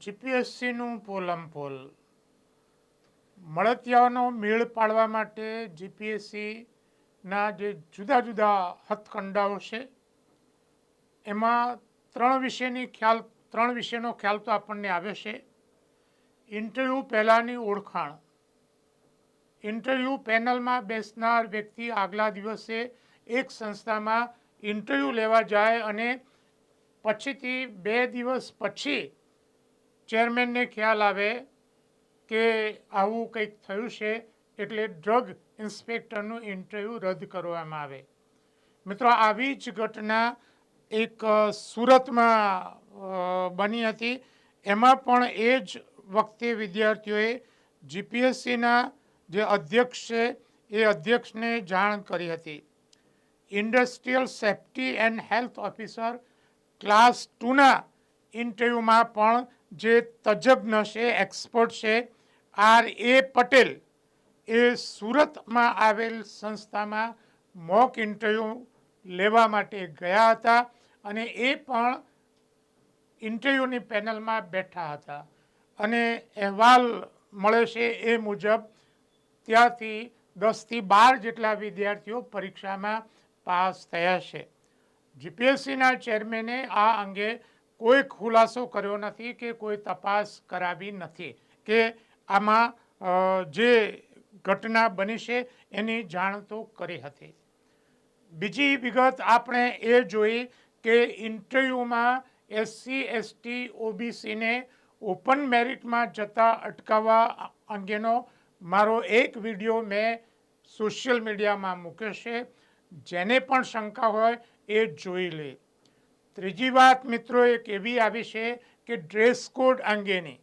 જીપીએસસીનું પોલમ pole મળતિયાઓનો મેળ પાડવા માટે જીપીએસસીના જે જુદા જુદા હથકંડાઓ છે, એમાં ત્રણ વિષયની ખ્યાલ, ત્રણ વિષયનો ખ્યાલ તો આપણને આવે છે. ઇન્ટરવ્યૂ પહેલાંની ઓળખાણ. ઇન્ટરવ્યૂ પેનલમાં બેસનાર વ્યક્તિ આગલા દિવસે એક સંસ્થામાં ઇન્ટરવ્યૂ લેવા જાય અને પછીથી બે દિવસ પછી ચેરમેનને ખ્યાલ આવે કે આવું કંઈક થયું છે એટલે ડ્રગ ઇન્સ્પેક્ટરનું ઇન્ટરવ્યૂ રદ કરવામાં આવે. મિત્રો, આવી જ ઘટના એક સુરતમાં બની હતી. એમાં પણ એ જ વખતે વિદ્યાર્થીઓએ જીપીએસસીના જે અધ્યક્ષ છે, એ અધ્યક્ષને જાણ કરી હતી. Industrial safety and health officer class ટુના ઇન્ટરવ્યૂમાં પણ જે તજજ્ઞ છે એક્સપર્ટ છે, આર એ પટેલ એ સુરતમાં આવેલ સંસ્થામાં મોક ઇન્ટરવ્યૂ લેવા માટે ગયા હતા અને એ પણ ઇન્ટરવ્યૂની પેનલમાં બેઠા હતા. અને અહેવાલ મળે છે એ મુજબ ત્યાંથી દસથી બાર જેટલા વિદ્યાર્થીઓ પરીક્ષામાં પાસ થયા છે. જીપીએસસીના ચેરમેને આ અંગે કોઈ ખુલાસો કર્યો નથી કે કોઈ તપાસ કરાવી નથી કે આમાં જે ઘટના બની છે એની જાણ તો કરી હતી. બીજી વિગત આપણે એ જોઈ કે ઇન્ટરવ્યૂમાં એસસી, એસટી, ઓબીસીને ઓપન મેરિટમાં જતા અટકાવવા અંગેનો મારો એક વીડિયો મેં સોશિયલ મીડિયામાં મૂક્યો છે. જેને પણ શંકા હોય એ જોઈ લે. ત્રીજી વાત મિત્રો એક એવી આવી છે કે ડ્રેસ કોડ અંગેની.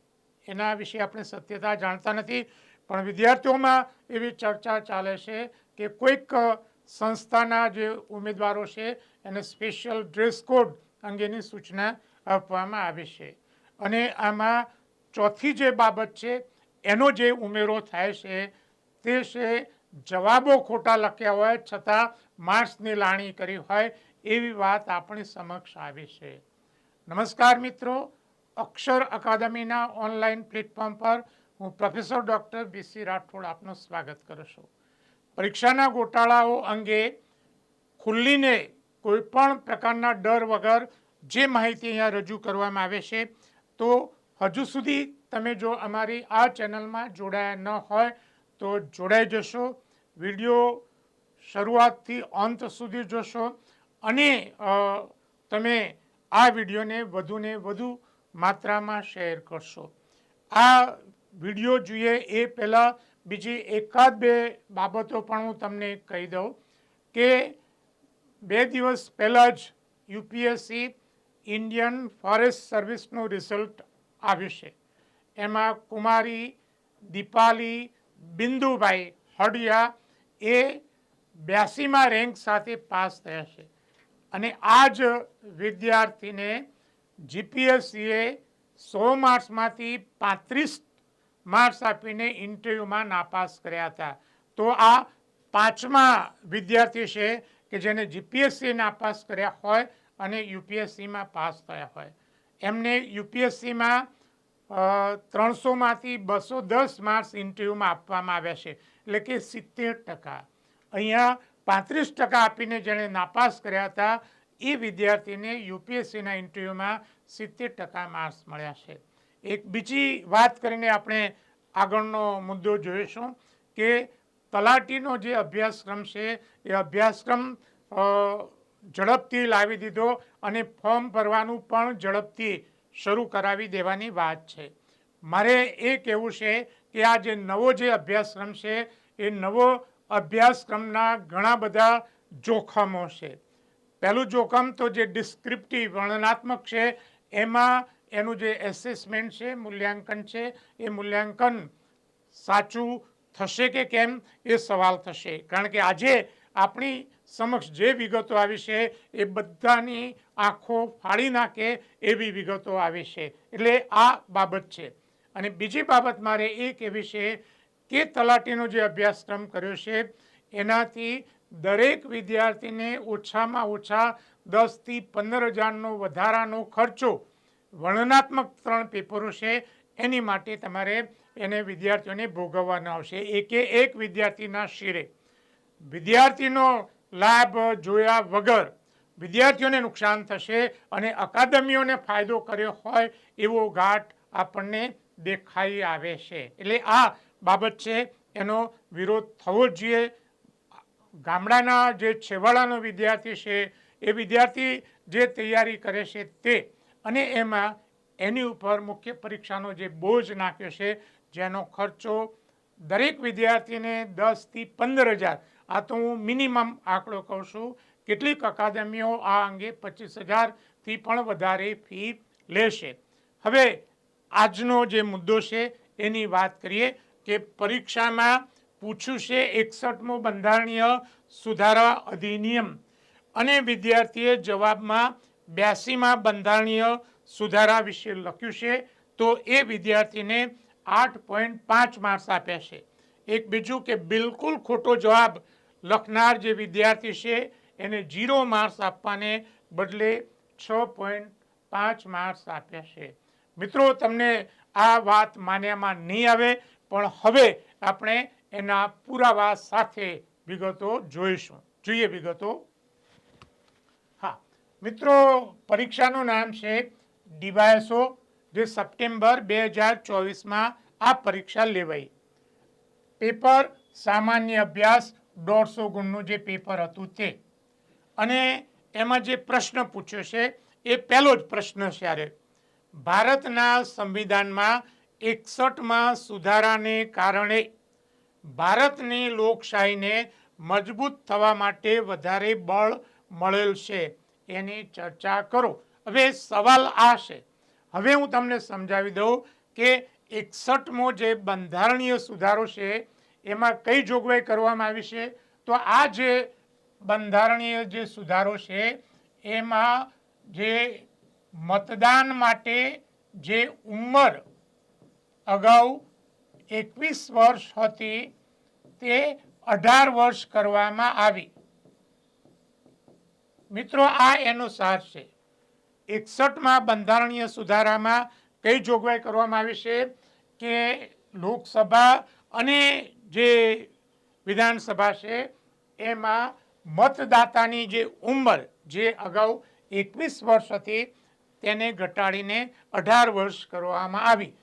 એના વિશે આપણે સત્યતા જાણતા નથી, પણ વિદ્યાર્થીઓમાં એવી ચર્ચા ચાલે છે કે કોઈક સંસ્થાના જે ઉમેદવારો છે, એને સ્પેશિયલ ડ્રેસ કોડ અંગેની સૂચના આપવામાં આવી છે. અને આમાં ચોથી જે બાબત છે, એનો જે ઉમેરો થાય છે, તે છે જવાબો ખોટા લખ્યા હોય છતાં માર્ક્સની લાણી કરી હોય એવી વાત આપણી સમક્ષ આવી છે. નમસ્કાર મિત્રો, અક્ષર અકાદમીના ઓનલાઈન પ્લેટફોર્મ પર હું પ્રોફેસર ડૉક્ટર બીસી રાઠોડ આપનું સ્વાગત કરું છું. પરીક્ષાના ગોટાળાઓ અંગે ખુલ્લીને કોઈપણ પ્રકારના ડર વગર જે માહિતી અહીંયા રજૂ કરવામાં આવે છે, તો હજુ સુધી તમે જો અમારી આ ચેનલમાં જોડાયા ન હોય, તો જોડાઈ જશો. વીડિયો શરૂઆતથી અંત સુધી જોશો. અને તમે આ વિડીયોને વધુને વધુ માત્રામાં શેર કરશો. આ વીડિયો જોઈએ એ પહેલાં બીજી એકાદ બે બાબતો પણ હું તમને કહી દઉં કે બે દિવસ પહેલાં જ યુપીએસસી ઇન્ડિયન ફોરેસ્ટ સર્વિસનું રિઝલ્ટ આવ્યું છે. એમાં કુમારી, દીપાલી, બિંદુભાઈ હડિયા એ બ્યાસીમાં રેન્ક સાથે પાસ થયા છે. અને આ જ વિદ્યાર્થીને જીપીએસસીએ સો માર્ક્સમાંથી પાંત્રીસ માર્ક્સ આપીને ઇન્ટરવ્યૂમાં નાપાસ કર્યા હતા. તો આ પાંચમા વિદ્યાર્થી છે કે જેને જીપીએસસી નાપાસ કર્યા હોય અને યુપીએસસીમાં પાસ થયા હોય. એમને યુપીએસસીમાં ત્રણસોમાંથી બસો દસ માર્ક્સ ઇન્ટરવ્યૂમાં આપવામાં આવ્યા છે. એટલે કે સિત્તેર ટકા. અહીંયા પાંત્રીસ ટકા આપીને જેણે નાપાસ કર્યા હતા, એ વિદ્યાર્થીને યુપીએસસીના ઇન્ટરવ્યૂમાં સિત્તેર ટકા માર્ક્સ મળ્યા છે. એક બીજી વાત કરીને આપણે આગળનો મુદ્દો જોઈશું કે તલાટીનો જે અભ્યાસક્રમ છે, એ અભ્યાસક્રમ ઝડપથી લાવી દીધો અને ફોર્મ ભરવાનું પણ ઝડપથી શરૂ કરાવી દેવાની વાત છે. મારે એ કહેવું છે કે આ જે નવો જે અભ્યાસક્રમ છે, એ નવો અભ્યાસક્રમના ઘણા બધા જોખમો છે. પહેલું જોખમ તો જે ડિસ્ક્રિપ્ટિવ વર્ણનાત્મક છે, એમાં એનું જે એસેસમેન્ટ છે, મૂલ્યાંકન છે, એ મૂલ્યાંકન સાચું થશે કે કેમ, એ સવાલ થશે. કારણ કે આજે આપણી સમક્ષ જે વિગતો આવી છે, એ બધાની આંખો ફાડી નાખે એવી વિગતો આવી છે. એટલે આ બાબત છે. અને બીજી બાબત મારે એ કહેવી છે કે તલાટીનો જે અભ્યાસક્રમ કર્યો છે, એનાથી દરેક વિદ્યાર્થીને ઓછામાં ઓછા દસથી પંદર હજારનો વધારાનો ખર્ચો વર્ણનાત્મક ત્રણ પેપરો છે, એની માટે તમારે એને વિદ્યાર્થીઓને ભોગવવાનો આવશે. એકે એક વિદ્યાર્થીના શિરે. વિદ્યાર્થીનો લાભ જોયા વગર વિદ્યાર્થીઓને નુકસાન થશે અને અકાદમીઓને ફાયદો કર્યો હોય એવો ઘાટ આપણને દેખાઈ આવે છે. એટલે આ બાબત છે. એનો વિરોધ થવો જ જોઈએ. ગામડાના જે છેવાડાનો વિદ્યાર્થી છે, એ વિદ્યાર્થી જે તૈયારી કરે છે તે. અને એમાં એની ઉપર મુખ્ય પરીક્ષાનો જે બોજ નાખ્યો છે, જેનો ખર્ચો દરેક વિદ્યાર્થીને દસથી પંદર હજાર. આ તો હું મિનિમમ આંકડો કહું છું. કેટલીક અકાદમીઓ આ અંગે પચીસ હજારથી પણ વધારે ફી લેશે. હવે આજનો જે મુદ્દો છે, એની વાત કરીએ. કે પરીક્ષામાં પૂછ્યું છે એકસઠમો બંધારણીય સુધારા અધિનિયમ. અને વિદ્યાર્થીએ જવાબમાં બ્યાસીમાં બંધારણીય સુધારા વિશે લખ્યું છે તો એ વિદ્યાર્થીને આઠ પોઈન્ટ પાંચ માર્ક્સ આપ્યા છે એક બીજું કે બિલકુલ ખોટો જવાબ લખનાર જે વિદ્યાર્થી છે, એને જીરો માર્ક્સ આપવાને બદલે છ પોઈન્ટ પાંચ માર્ક્સ આપ્યા છે મિત્રો, તમને આ વાત માન્યામાં નહીં આવે પણ હવે આપણે એના પુરાવા સાથે વિગતો જોઈશું. જોઈએ વિગતો. હા, મિત્રો, પરીક્ષાનું નામ છે ડીવાયસો જે સપ્ટેમ્બર બે હજાર ચોવીસમાં આ પરીક્ષા લેવાઈ. પેપર, સામાન્ય અભ્યાસ, દોઢસો ગુણનું જે પેપર હતું તે. અને એમાં જે પ્રશ્ન પૂછ્યો છે, એ પહેલો જ પ્રશ્ન છે ભારતના સંવિધાનમાં એકસઠમાં સુધારાને કારણે ભારતની લોકશાહીને મજબૂત થવા માટે વધારે બળ મળેલ છે એની ચર્ચા કરો. હવે સવાલ આ છે. હવે હું તમને સમજાવી દઉં કે એકસઠમો જે બંધારણીય સુધારો છે એમાં કઈ જોગવાઈ કરવામાં આવી છે? તો આ જે બંધારણીય જે સુધારો છે એમાં જે મતદાન માટે જે ઉંમર અગાઉ એકવીસ વર્ષ હતી, તે અઢાર વર્ષ કરવામાં આવી. મિત્રો, આ એનો સાર છે. એકસઠમાં બંધારણીય સુધારામાં કઈ જોગવાઈ કરવામાં આવી છે કે લોકસભા અને જે વિધાનસભા છે, એમાં મતદાતાની જે ઉંમર જે અગાઉ એકવીસ વર્ષ હતી, તેને ઘટાડીને અઢાર વર્ષ કરવામાં આવી.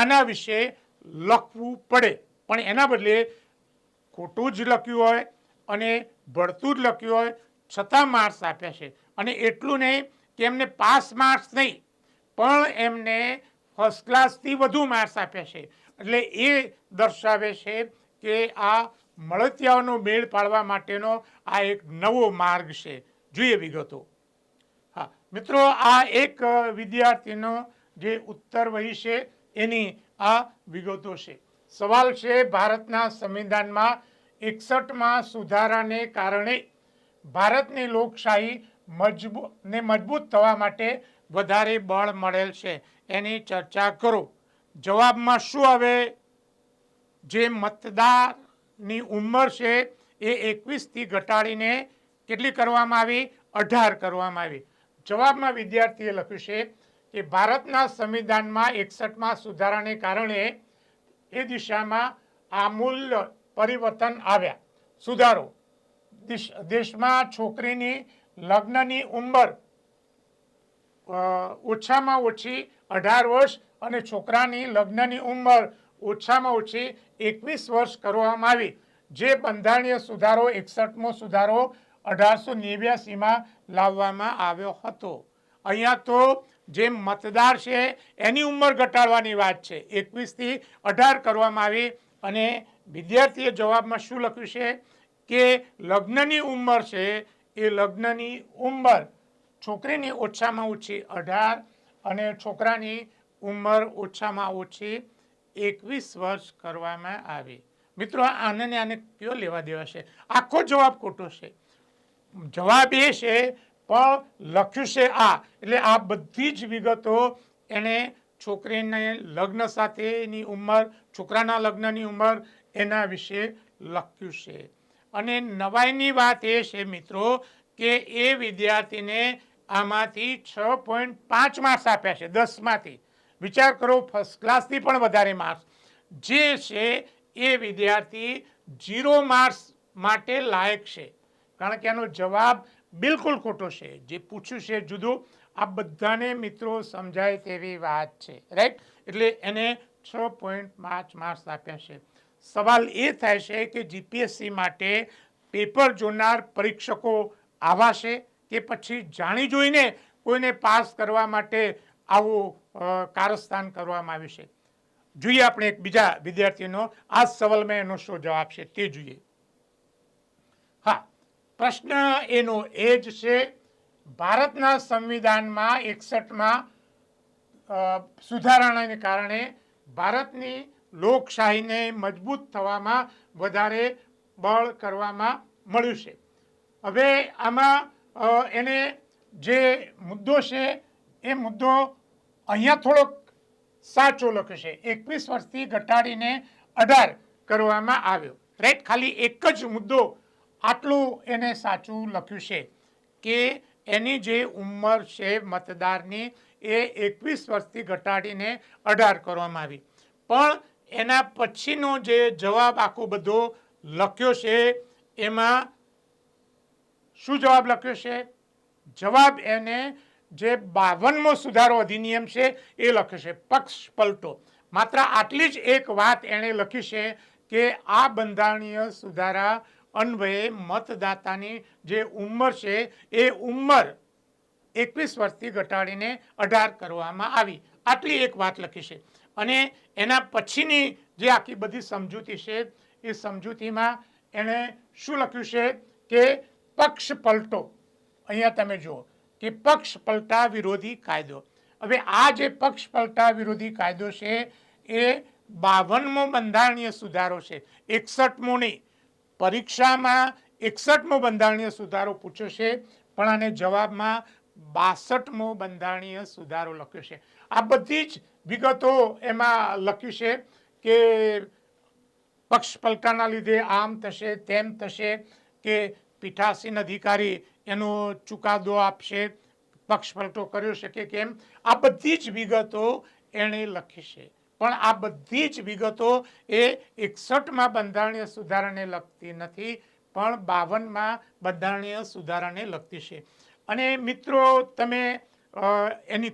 આના વિશે લખવું પડે. પણ એના બદલે ખોટું જ લખ્યું હોય અને ભળતું જ લખ્યું હોય, છતાં માર્ક્સ આપ્યા છે. અને એટલું નહીં કે એમને પાસ માર્ક્સ નહીં, પણ એમને ફર્સ્ટ ક્લાસથી વધુ માર્ક્સ આપ્યા છે. એટલે એ દર્શાવે છે કે આ મળતિયાઓનો મેળ પાડવા માટેનો આ એક નવો માર્ગ છે. જોઈએ વિગતો. હા, મિત્રો, આ એક વિદ્યાર્થીનો જે ઉત્તર વહી છે એની આ વિગતો છે. સવાલ છે, ભારતના સંવિધાનમાં એકસઠમાં સુધારાને કારણે ભારતની લોકશાહી મજબૂત ને મજબૂત થવા માટે વધારે બળ મળેલ છે. એની ચર્ચા કરો. જવાબમાં શું આવે? જે મતદારની ઉંમર છે એ એકવીસથી ઘટાડીને કેટલી કરવામાં આવી? અઢાર કરવામાં આવી. જવાબમાં વિદ્યાર્થીએ લખ્યું છે કે ભારતના સંવિધાનમાં એકસઠમાં સુધારાને કારણે એ દિશામાં આમૂલ પરિવર્તન આવ્યા. સુધારો. દેશમાં છોકરીની લગ્નની ઉંમર ઓછામાં ઓછી અઢાર વર્ષ અને છોકરાની લગ્નની ઉંમર ઓછામાં ઓછી એકવીસ વર્ષ કરવામાં આવી. જે બંધારણીય સુધારો, એકસઠમો સુધારો અઢારસો નેવ્યાસીમાં લાવવામાં આવ્યો હતો. અહીંયા તો જે મતદાર છે એની ઉંમર ઘટાડવાની વાત છે. એકવીસથી અઢાર કરવામાં આવી અને વિદ્યાર્થીએ જવાબમાં શું લખ્યું છે કે લગ્નની ઉંમર છે એ લગ્નની ઉંમર છોકરીની ઓછામાં ઓછી અઢાર અને છોકરાની ઉંમર ઓછામાં ઓછી એકવીસ વર્ષ કરવામાં આવી. મિત્રો આને આને કયો લેવા દેવા છે? આખો જવાબ ખોટો છે. જવાબ એ છે પણ લખ્યું છે આ. એટલે આ બધી જ વિગતો એને છોકરીને લગ્ન સાથેની ઉંમર, છોકરાના લગ્નની ઉંમર એના વિશે લખ્યું છે. અને નવાઈની વાત એ છે મિત્રો કે એ વિદ્યાર્થીને આમાંથી છ પોઈન્ટ પાંચ માર્ક્સ આપ્યા છે, દસમાંથી. વિચાર કરો ફર્સ્ટ ક્લાસથી પણ વધારે માર્ક્સ. જે છે એ વિદ્યાર્થી ઝીરો માર્ક્સ માટે લાયક છે. કારણ કે એનો જવાબ બિલકુલ ખોટો છે. જે પૂછ્યું છે જુદું, આ બધાને મિત્રો સમજાય તેવી વાત છે. રાઈટ એટલે એને છ પોઈન્ટ પાંચ માર્ક્સ આપ્યા છે. સવાલ એ થાય છે કે જીપીએસસી માટે પેપર જોનાર પરીક્ષકો આવા છે કે પછી જાણી જોઈને કોઈને પાસ કરવા માટે આવું કારસ્થાન કરવામાં આવ્યું છે? જોઈએ આપણે એક બીજા વિદ્યાર્થીનો. આ સવાલમાં એનો શું જવાબ છે તે જોઈએ. હા. પ્રશ્ન એનો એ જ છે, ભારતના સંવિધાનમાં એકસઠમાં સુધારણાને કારણે ભારતની લોકશાહીને મજબૂત થવામાં વધારે બળ કરવામાં મળ્યું છે. હવે આમાં એને જે મુદ્દો છે, એ મુદ્દો અહીંયા થોડોક સાચો લખશે. એકવીસ વર્ષથી ઘટાડીને અઢાર કરવામાં આવ્યો. રાઈટ, ખાલી એક જ મુદ્દો આટલું એને સાચું લખ્યું છે કે એની જે ઉંમર છે મતદારની એ એકવીસ વર્ષથી ઘટાડીને અઢાર કરવામાં આવી. પણ એના પછીનો જે જવાબ આખો બધો લખ્યો છે, એમાં શું જવાબ લખ્યો છે? જવાબ એને જે બાવનમો સુધારો અધિનિયમ છે એ લખ્યો છે. પક્ષ પલટો. માત્ર આટલી જ એક વાત એણે લખી છે કે આ બંધારણીય સુધારા અન્વયે મતદાતાની જે ઉંમર છે, એ ઉંમર એકવીસ વર્ષથી ઘટાડીને અઢાર કરવામાં આવી. આટલી એક વાત લખી છે. અને એના પછીની જે આખી બધી સમજૂતી છે, એ સમજૂતીમાં એણે શું લખ્યું છે કે પક્ષ પલટો. અહીંયા તમે જુઓ કે પક્ષ પલટા વિરોધી કાયદો. હવે આ જે પક્ષ પલટા વિરોધી કાયદો છે, એ બાવનમો બંધારણીય સુધારો છે. એકસઠમો નહીં. પરીક્ષામાં એકસઠમો બંધારણીય સુધારો પૂછ્યો છે, પણ આને જવાબમાં બાસઠમો બંધારણીય સુધારો લખ્યો છે. આ બધી જ વિગતો એમાં લખ્યું છે કે પક્ષ પલટાના લીધે આમ થશે, તેમ થશે, કે પીઠાસીન અધિકારી એનો ચુકાદો આપશે, પક્ષ પલટો કર્યો છે કે કેમ? આ બધી જ વિગતો એણે લખી છે. પણ આ બધી જ વિગતો એ એકસઠમાં બંધારણીય સુધારાને લગતી નથી, પણ બાવનમાં બંધારણીય સુધારાને લગતી છે. અને મિત્રો, તમે એની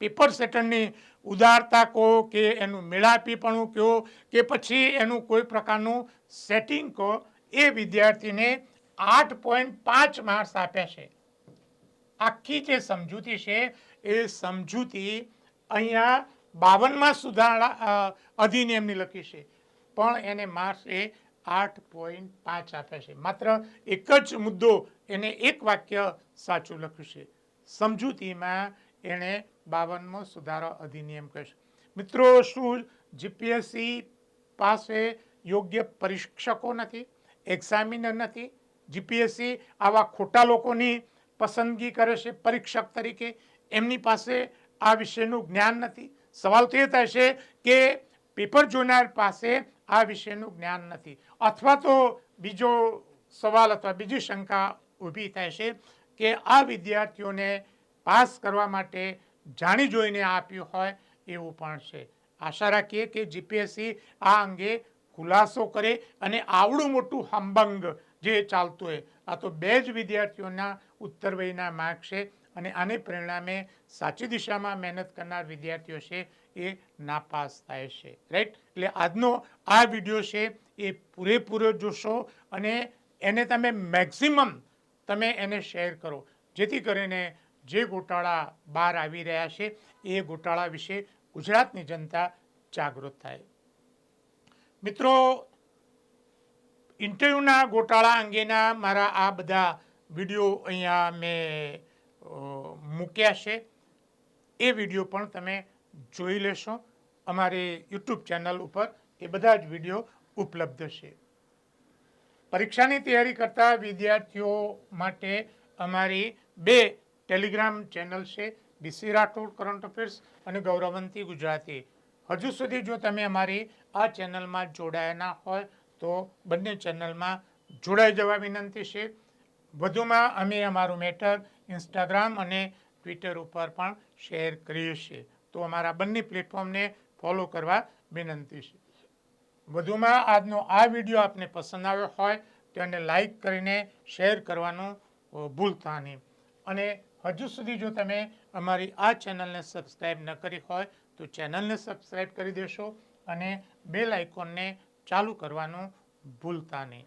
પેપર સેટરની ઉદારતા કહો કે એનું મેળાપીપણું કહો કે પછી એનું કોઈ પ્રકારનું સેટિંગ કહો, એ વિદ્યાર્થીને આઠ પોઈન્ટ પાંચ માર્ક્સ આપ્યા છે. આખી જે સમજૂતી છે, એ સમજૂતી અહીંયા બાવનમાં સુધારા અધિનિયમની લખી છે. પણ એને માર્ક્સ એ આઠ પોઈન્ટ પાંચ આપે છે. માત્ર એક જ મુદ્દો એને એક વાક્ય સાચું લખ્યું છે. સમજૂતીમાં એણે બાવનમો સુધારો અધિનિયમ કહેશે મિત્રો, શું જીપીએસસી પાસે યોગ્ય પરીક્ષકો નથી? એક્ઝામિનર નથી? જીપીએસસી આવા ખોટા લોકોની પસંદગી કરે છે પરીક્ષક તરીકે? એમની પાસે આ વિષયનું જ્ઞાન નથી? સવાલ તો એ થશે કે પેપર જોનાર પાસે આ વિષયનું જ્ઞાન નથી. અથવા તો બીજો સવાલ અથવા બીજી શંકા ઊભી છે કે આ વિદ્યાર્થીઓને પાસ કરવા માટે જાણી જોઈને આપ્યું હોય એવું પણ છે. આશા રાખીએ કે જીપીએસસી આ અંગે ખુલાસો કરે અને આવડું મોટું હંબંગ જે ચાલતું હોય, આ તો બે જ વિદ્યાર્થીઓના ઉત્તર વયના માર્ક છે. અને આને પરિણામે સાચી દિશામાં મહેનત કરનાર વિદ્યાર્થીઓ છે એ નાપાસ થાય છે રાઈટ એટલે આજનો આ વીડિયો છે એ પૂરેપૂરો જોશો અને એને તમે મેક્સિમમ તમે એને શેર કરો, જેથી કરીને જે ગોટાળા બહાર આવી રહ્યા છે એ ગોટાળા વિશે ગુજરાતની જનતા જાગૃત થાય. મિત્રો ઇન્ટરવ્યૂના ગોટાળા અંગેના મારા આ બધા વીડિયો અહીંયા મેં મૂક્યા છે. એ વીડિયો પણ તમે જોઈ લેશો. અમારી યુટ્યુબ ચેનલ ઉપર એ બધા જ વીડિયો ઉપલબ્ધ છે. પરીક્ષાની તૈયારી કરતા વિદ્યાર્થીઓ માટે અમારી બે ટેલિગ્રામ ચેનલ છે, ડીસી રાઠોડ કરંટ અફેર્સ અને ગૌરવંતી ગુજરાતી. હજુ સુધી જો તમે અમારી આ ચેનલમાં જોડાયા ના હોય તો બંને ચેનલમાં જોડાઈ જવા વિનંતી છે. વધુમાં અમે અમારું મેટર ઇન્સ્ટાગ્રામ અને ટ્વિટર ઉપર પણ શેર કરીએ છીએ. તો અમારા બંને પ્લેટફોર્મને ફોલો કરવા વિનંતી છે. વધુમાં આજનો આ વીડિયો આપને પસંદ આવ્યો હોય તો એને લાઈક કરીને શેર કરવાનું ભૂલતા નહીં. અને હજુ સુધી જો તમે અમારી આ ચેનલને સબસ્ક્રાઈબ ન કરી હોય તો ચેનલને સબસ્ક્રાઈબ કરી દેશો અને બેલ આઇકોનને ચાલુ કરવાનું ભૂલતા નહીં.